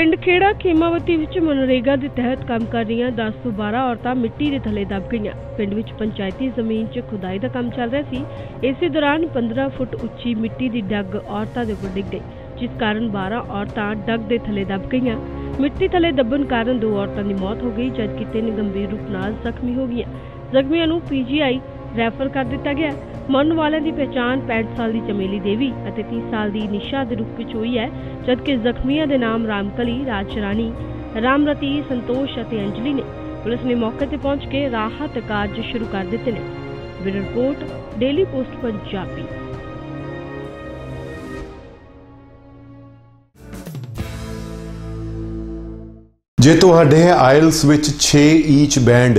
ਪਿੰਡ ਖੇੜਾ ਖੇਮਾਵਤੀ ਵਿੱਚ ਮਨਰੇਗਾ ਦੇ ਤਹਿਤ ਕੰਮ ਕਰ ਰਹੀਆਂ 10 ਤੋਂ 12 ਔਰਤਾਂ ਮਿੱਟੀ ਦੇ ਥੱਲੇ ਦਬ ਗਈਆਂ। ਪਿੰਡ ਵਿੱਚ ਪੰਚਾਇਤੀ ਜ਼ਮੀਨ 'ਚ ਖੁਦਾਈ ਦਾ ਕੰਮ ਚੱਲ ਰਿਹਾ ਸੀ। ਇਸੇ ਦੌਰਾਨ 15 ਫੁੱਟ ਉੱਚੀ ਮਿੱਟੀ ਦੀ ਡੱਗ ਔਰਤਾਂ ਦੇ ਉੱਪਰ ਡਿੱਗ ਗਈ, ਜਿਸ ਕਾਰਨ 12 ਔਰਤਾਂ ਡੱਗ ਦੇ ਥੱਲੇ ਦਬ ਗਈਆਂ। ਮਿੱਟੀ ਥੱਲੇ ਦੱਬਣ ਕਾਰਨ ਦੋ ਔਰਤਾਂ ਦੀ ਮੌਤ ਹੋ ਗਈ, ਜਦਕਿ ਤਿੰਨ ਗੰਭੀਰ ਰੂਪ ਨਾਲ ਜ਼ਖਮੀ ਹੋ ਗਈਆਂ। ਜ਼ਖਮੀਆਂ ਨੂੰ ਪੀਜੀਆਈ ਰੈਫਰ ਕਰ ਦਿੱਤਾ ਗਿਆ। ਮਰਨ ਵਾਲਿਆਂ ਦੀ ਪਛਾਣ 65 ਸਾਲ ਦੀ ਚਮੇਲੀ ਦੇਵੀ ਅਤੇ 30 ਸਾਲ ਦੀ ਨਿਸ਼ਾ ਦੇ ਰੂਪ ਵਿੱਚ ਹੋਈ ਹੈ, ਜਦਕਿ ਜ਼ਖਮੀਆਂ ਦੇ ਨਾਮ ਰਾਮਕਲੀ, ਰਾਜਰਾਣੀ, ਰਾਮਰਤੀ, ਸੰਤੋਸ਼ ਅਤੇ ਅੰਜਲੀ ਨੇ। ਪੁਲਿਸ ਨੇ ਮੌਕੇ ਤੇ ਪਹੁੰਚ ਕੇ ਰਾਹਤ ਕਾਰਜ ਸ਼ੁਰੂ ਕਰ ਦਿੱਤੇ ਨੇ। Bureau report, daily post, Punjabi. ਜੇ ਤੁਹਾਡੇ ਆਇਲਸ ਵਿੱਚ 6 ਈਚ ਬੈਂਡ